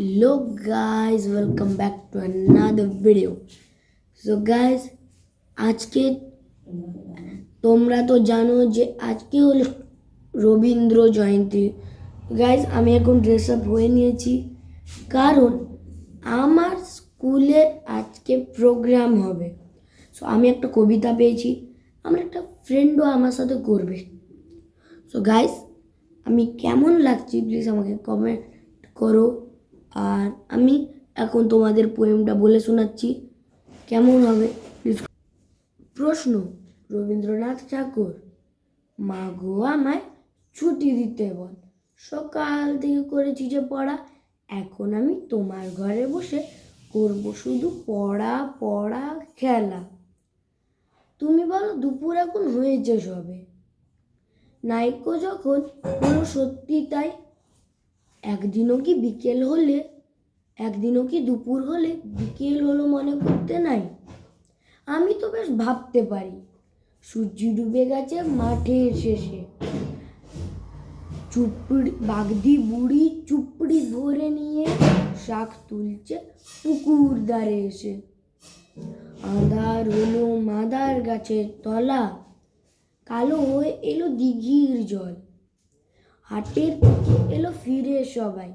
Hello guys, welcome back to another video. So guys, আজকে তোমরা তো জানো যে আজকে হলো রবীন্দ্র জয়ন্তী। গাইজ আমি এখন ড্রেস আপ হয়ে নিয়েছি। কারণ আমার স্কুলে আজকে প্রোগ্রাম হবে। সো আমি একটা কবিতা পেয়েছি। আমার একটা ফ্রেন্ডও আমার সাথে করবে। সো গাইস আমি কেমন লাগছি? প্লিজ আমাকে কমেন্ট করো। আর আমি এখন তোমাদের পোয়েমটা বলে শোনাচ্ছি। কেমন হবে? প্রশ্ন, রবীন্দ্রনাথ ঠাকুর, মা গো আমায় ছুটি দিতে বল। সকাল থেকে করেছি যে পড়া, এখন আমি তোমার ঘরে বসে করব শুধু পড়া পড়া, খেলা। তুমি বলো দুপুর এখন হয়েছে সবে। নাইকো যখন কোনো সত্যি তাই একদিনও কি বিকেল হলে, একদিনও কি দুপুর হলে বিকেল হলো মনে করতে নাই? আমি তো বেশ ভাবতে পারি, সূর্য ডুবে গেছে মাঠের শেষে। চুপড়ি, বাগদি বুড়ি চুপড়ি ধরে নিয়ে শাক তুলছে পুকুর ধারে এসে। আধার হলো মাদার গাছের তলা, কালো হয়ে এলো দিঘির জল। হাটের থেকে এলো ফিরে সবাই।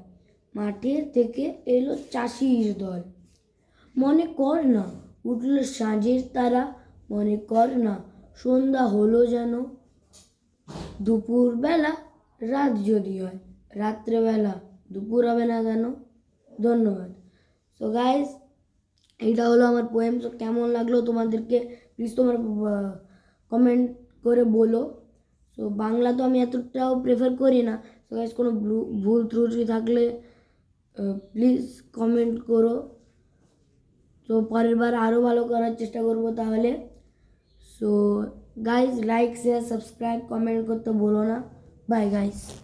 মাঠের থেকে এলো চাষির দল। মনে কর না, উঠল সাঁঝের তারা। মনে কর না, সন্ধ্যা হলো যেন। দুপুরবেলা রাত যদি হয়, রাত্রেবেলা দুপুর হবে না কেন? ধন্যবাদ। সো গাইজ এইটা হলো আমার পোয়েম কেমন লাগল তোমাদেরকে? প্লিজ তোমার কমেন্ট করে বলো। তো বাংলা তো আমি এতটাও প্রেফার করি না। তো গাইজ কোনো ভুল- ভুল ত্রুটি থাকলে প্লিজ কমেন্ট করো। তো পরের বার আরও ভালো করার চেষ্টা করব তাহলে। So guys like share subscribe comment করতে বলো না। By guys